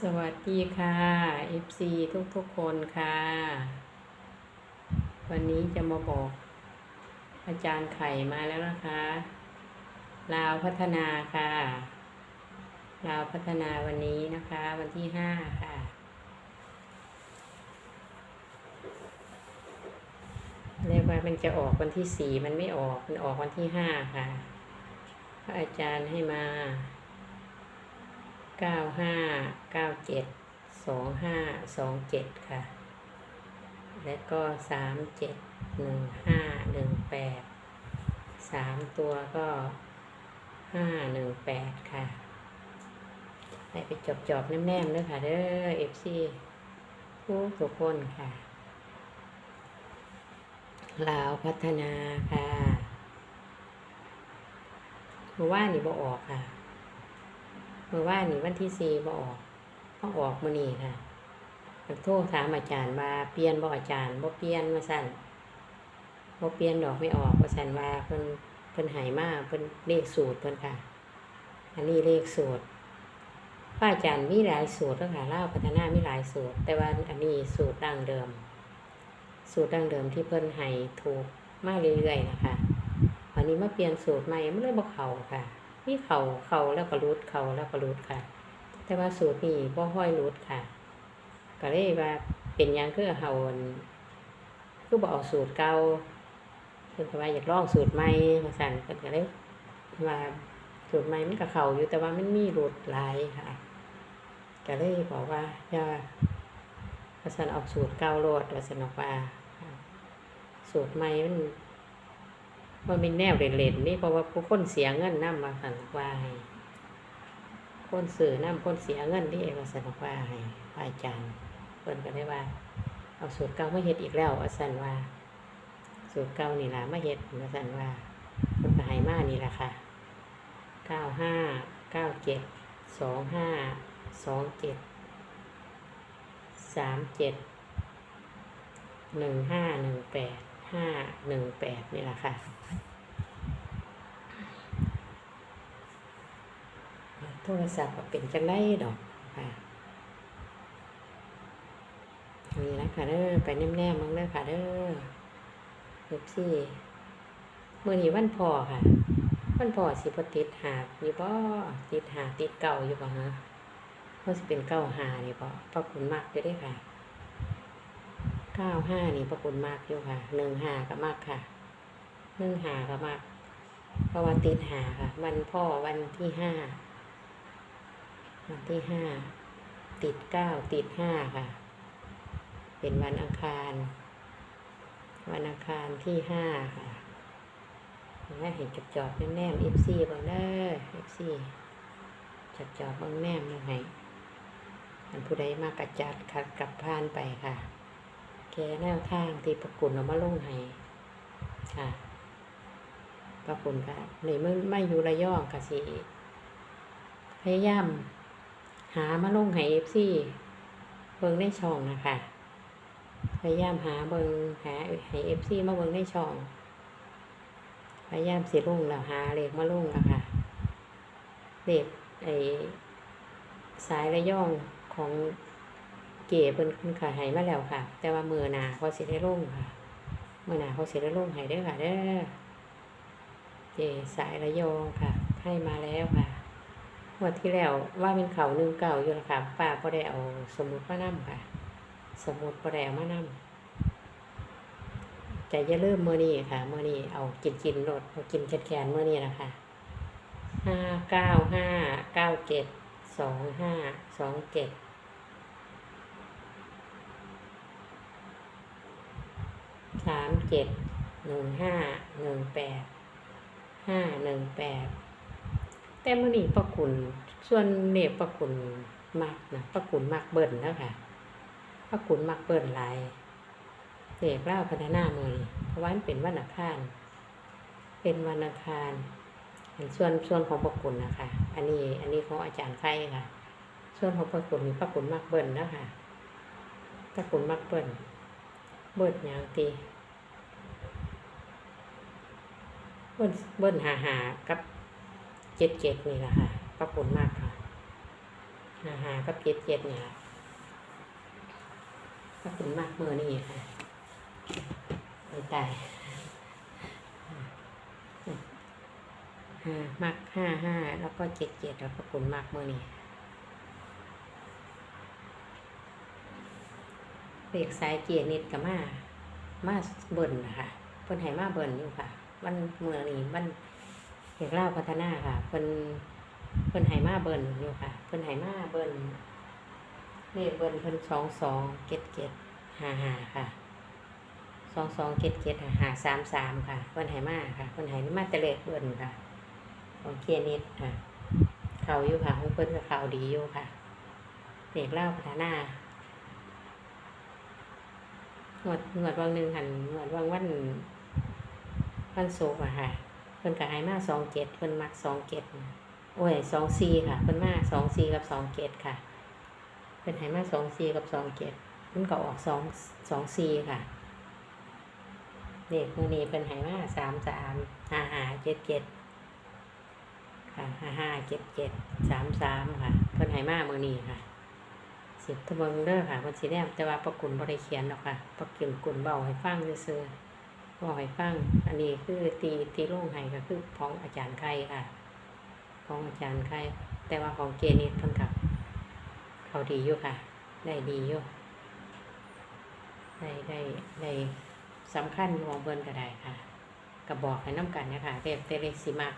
สวัสดีค่ะ FC ทุกทุกคนค่ะ วันนี้จะมาบอก อาจารย์ไข่มาแล้วนะคะลาวพัฒนาค่ะลาวพัฒนาวันนี้นะคะ วันที่ห้าค่ะ เรียกว่ามันจะออกวันที่สี่มันไม่ออก มันออกวันที่ห้าค่ะ พระอาจารย์ให้มา เก้าห้าเก้าเจ็ดสองห้าสองเจ็ดค่ะ และก็สามเจ็ดหนึ่งห้าหนึ่งแปดสามตัวก็ห้าหนึ่งแปดค่ะให้ไปจบจอบแนมๆเลยค่ะเด้อเอฟซีทุกทุกคนค่ะลาวพัฒนาค่ะมื่อว่านนี่บ่ออกค่ะ มื่อว่านนี่วันที่สี่บ่ออกต้องออกมื้อนี้ค่ะโทรถามอาจารย์ว่าเปลี่ยนบ่อาจารย์บ่เปลี่ยนว่าซั่นบ่เปลี่ยนดอกไม่ออกว่าซั่นว่าเพิ่นเพิ่นหายมากเพิ่นเลขสูตรเพิ่นค่ะ อันนี้เลขสูตรพระอาจารย์มีหลายสูตรแล้วค่ะลาพัฒนามีหลายสูตร แต่ว่าอันนี้สูตรดั้งเดิม สูตรดั้งเดิมที่เพิ่นให้ถูกมากเรื่อยๆนะคะวันนี้มาเปลี่ยนสูตรใหม่มันเลยบ่เข้าค่ะ นี่เขาเขาแล้วก็รูดเขาแล้วก็รูดค่ะ แต่ว่าสูตรนี้บ่ห้อยรูดค่ะ ก็เลยว่าเป็นยังคือเฮาคือบ่เอาสูตรเก่าเพิ่นก็ว่าอยากลองสูตรใหม่ว่าซั่นเพิ่นก็เลยว่าสูตรใหม่มันก็เข้าอยู่แต่ว่ามันมีรูดหลายค่ะก็เลยบอกว่าอย่าว่าซั่นเอาสูตรเก่าโลดว่าซั่นออกว่าสูตรใหม่มัน มันเป็นแนวเล่นๆนี่เพราะว่าผู้คนเสียเงินน้ำมาสันวาให้คนสื่อน้ำคนเสียเงินที่เองว่าสันวาให้พระอาจารย์เพิ่นก็ได้ว่า เอาสูตรเก่ามาเฮ็ดอีกแล้วว่าสันว่าสูตรเก่านี่ล่ะมาเฮ็ดว่าสันว่าเพิ่นก็ให้มานี่แหละค่ะเก้าห้าเก้าเจ็ดสองห้าสองเจ็ดสามเจ็ดหนึ่งห้าหนึ่งแปด ห้าหนึ่งแปดนี่แหละค่ะโทรศัพท์เป็นจังได้ดอกค่ะนี่นะค่ะเด้อไปแนมๆมั้งเด้อค่ะเด้อเล็บซี่มือนี้วันพอค่ะวันพอสิพติดหาอยู่บ่ติดหาติดเก่าอยู่บ่ฮะเพราะสิเป็นเก้าหานี่บ่พระคุณมากอยู่เด้อค่ะ เก้าห้านี่พระคุณมากอยู่ค่ะหนึ่งห้าก็มากค่ะหนึ่งห้าก็มากเพราะว่าติดหาค่ะ วันพ่อวันที่ห้าวันที่ห้าติดเก้าติดห้าค่ะ เป็นวันอังคาร วันอังคารที่ห้าค่ะแม่เห็นจับจอบแน่มเอฟซีบางเด้อเอฟซีจับจอบบางแนมยังไงอันผู้ใดมากระจัดขัดกลับพานไปค่ะ แกแนวทางที่ประกุนเอามาลงให้ค่ะประกุนค่ะในเมื่อไม่อยู่ระยองค่ะสิพยายามหามาลงให้เอฟซีเบิ่งในช่องนะคะพยายามหาเบิงหาให้เอฟซีมาเบิ่งในช่อง พยายามสิลุ่งแล้วหาเลขมาลงแล้วค่ะเลขไอสายระยองของ เก๋เพิ่นเพิ่นขายมาแล้วค่ะ แต่ว่ามือหนาเขาสิได้ลงค่ะมือหนาเขาสิได้ลงให้เด้ค่ะเด้อเจสายระยองค่ะ ให้มาแล้วค่ะวันที่แล้วว่าเป็นเขาหนึ่งเก่าอยู่ละค่ะป้าก็ได้เอาสมุดมานํค่ะ สมุดก็ได้เอามานํแต่อย่าเริ่าลืมมือนี้ค่ะเมื่อนี้เอากินกินรดเอากินแขนๆมือนี้นะคะห้าเก้าห้าเก้าเจ็ดสองห้าสองเจ็ด สามเจ็ดหนึ่งห้าหนึ่งแปดห้าหนึ่งแปดแต่มื่อนี้ประคุณส่วนเนบประคุณมักนะประคุณมักเบิ่นแล้วค่ะประคุณมักเบิ่นหลายเด็กเล่าพัฒนามือเพราะว่ามันเป็นวันอังคารเป็นวันอังคารอันส่วนส่วนของประคุณนะคะอันนี้อันนี้ของอาจารย์ไข่ค่ะ ส่วนของประคุณนี่ประคุณมักเบิ่นแล้วค่ะประคุณมักเบิ่นเบิดหยังตี เบิ้ลเบิ้ลหาหากับเจ็ดเจ็ดนี่แหละค่ะปรากฏมากค่ะหาหากับเจ็ดเจ็ดนี่ยค่ะก็เป็นมากเมื่อนี่ค่ะไม่ตายห้ามากห้าห้าแล้วก็เจ็ดเจ็ดแล้วก็คุณมากเมื่อนี่เรียกสายเกียร์นิดกับมา มาเบิ่นนะคะเพิ่นให้มาเบิ่นอยู่ค่ะ วันเมื่อนี้วันเอกเล่าพัฒนาค่ะเพิ่นเพิ่นให้มาเบิ่นอยู่ค่ะเพิ่นให้มาเบิ่นเลขเบิ่นเพิ่นสองสองเจ็ดเจ็ดห้าห้าค่ะสองสองเจ็ดเจ็ดห้าสามสามค่ะ เพิ่นให้มาค่ะเพิ่นให้มาต่เลขเบิ่นค่ะของเกียนิดค่ะ เขาอยู่ค่ะของเพิ่นก็เขาดีอยู่ค่ะเด็กเล่าพัฒนางวดงวดวังหนึ่งหันงวดวังวัน วันศุกร์อะค่ะเพิ่นก็ให้มาสองเจ็ดเพิ่นมักสองเจ็ดโอ้ยสองสี่ค่ะเพิ่นมาสองสี่กับสองเจ็ดค่ะเพิ่นให้มาสองสี่กับสองเจ็ดมันก็ออกสองสองสี่ค่ะเด็กมือนี้เพิ่นให้มาสามสามห้าห้าเจ็ดเจ็ดค่ะห้าห้าเจ็ดเจ็ดสามสามค่ะเพิ่นให้มามือนี้ค่ะสิบตะเบิงเด้อค่ะมันสิแนมแต่ว่าประกุลบริเขียนหรอกค่ะประกุลกุลเบาให้ฟังซื่อ บาให้ฟัง อันนี้คือตีตีลงให้ก็คือของอาจารย์ไข่ค่ะ ของอาจารย์ไข่แต่ว่าของเกนิดเพิ่นกับเขาดีอยู่ค่ะ ได้ดีอยู่ได้ได้ได้สำคัญอยู่ของเบิ่นก็ได้ค่ะก็บอกให้น้ำกันนะคะเด็กเตเลสิมัก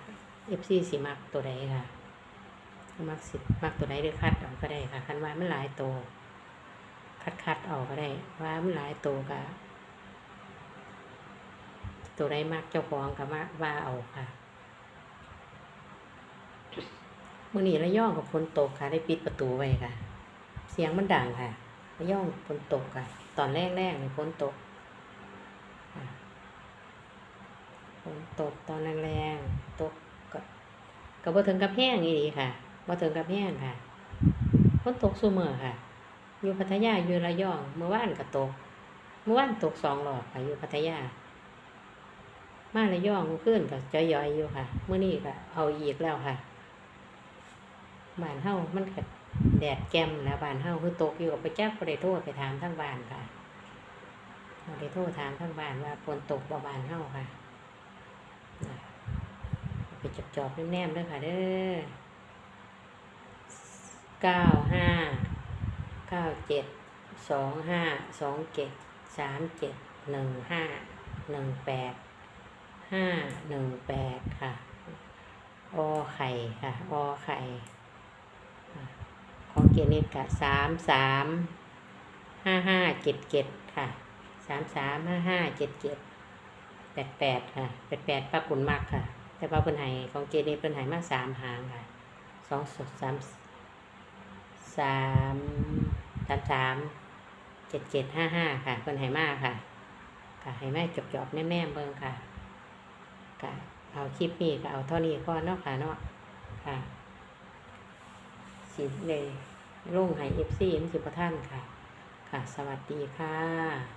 เอฟซีสิมักตัวใดค่ะมักสิมักตัวใดหรือคัดเอาก็ได้ค่ะคันว่ามันหลายตัวคัดคัดเอาก็ได้ ว่ามันหลายตัวก็ ตัวใดมักเจ้าของก็มาว่าเอาค่ะมื่อนี้ระย่องกับฝนตกค่ะ ได้ปิดประตูไว้ค่ะ เสียงมันดังค่ะระย่องฝนตกค่ะ ตอนแรกแรกเลยฝนตกฝนตกตอนแรงๆตกก็ก็บ่ถึงกับแห้งอีดีค่ะมาถึงกับแห้งค่ะฝนตกซุเมอค่ะ อยู่พัทยาอยู่ระยอง เมื่อวานก็ตก เมื่อวานตกสองหลอดค่ะอยู่พัทยา มาระย่องเมื่อคืนก็จอยๆอยู่ค่ะเมื่อนี้ก็เอาอีกแล้วค่ะบ้านเฮามันก็แดดแจ่มแล้วบ้านเฮาคือตกอยู่กับไปจักบ่ได้โทษไปถามทั้งบ้านค่ะได้โทษถามทั้งบ้านว่าฝนตกบ่บ้านเฮาค่ะน่ะไปจอบแนมๆเด้อค่ะเด้อเก้าห้าเก้าเจ็ดสองห้าสองเจ็ดสามเจ็ดหนึ่งห้าหนึ่งแปด ห้าหนึ่งแปดค่ะ อไข่ค่ะ อไข่ของเกียรตินิดค่ะสามสามห้าห้าเจ็ดเจ็ดค่ะสามสามห้าห้าเจ็ดเจ็ดแปดแปดค่ะแปดแปดป้ากุนมากค่ะ แต่ป้าเพิ่นให้ของเกียรตินิดเพิ่นให้มากสามหางค่ะสองสดสามสามสามสามเจ็ดเจ็ดห้าห้าค่ะเพิ่นให้มากค่ะค่ะให้แม่จบจบแม่แม่เบิ่งค่ะ ค่ะเอาคลิปนี้ก็เอาเท่านี้ก่อนเนาะค่ะเนาะค่ะสิเลยลงให้เอฟซีเอ็มสิบท่านค่ะ ค่ะ สวัสดีค่ะ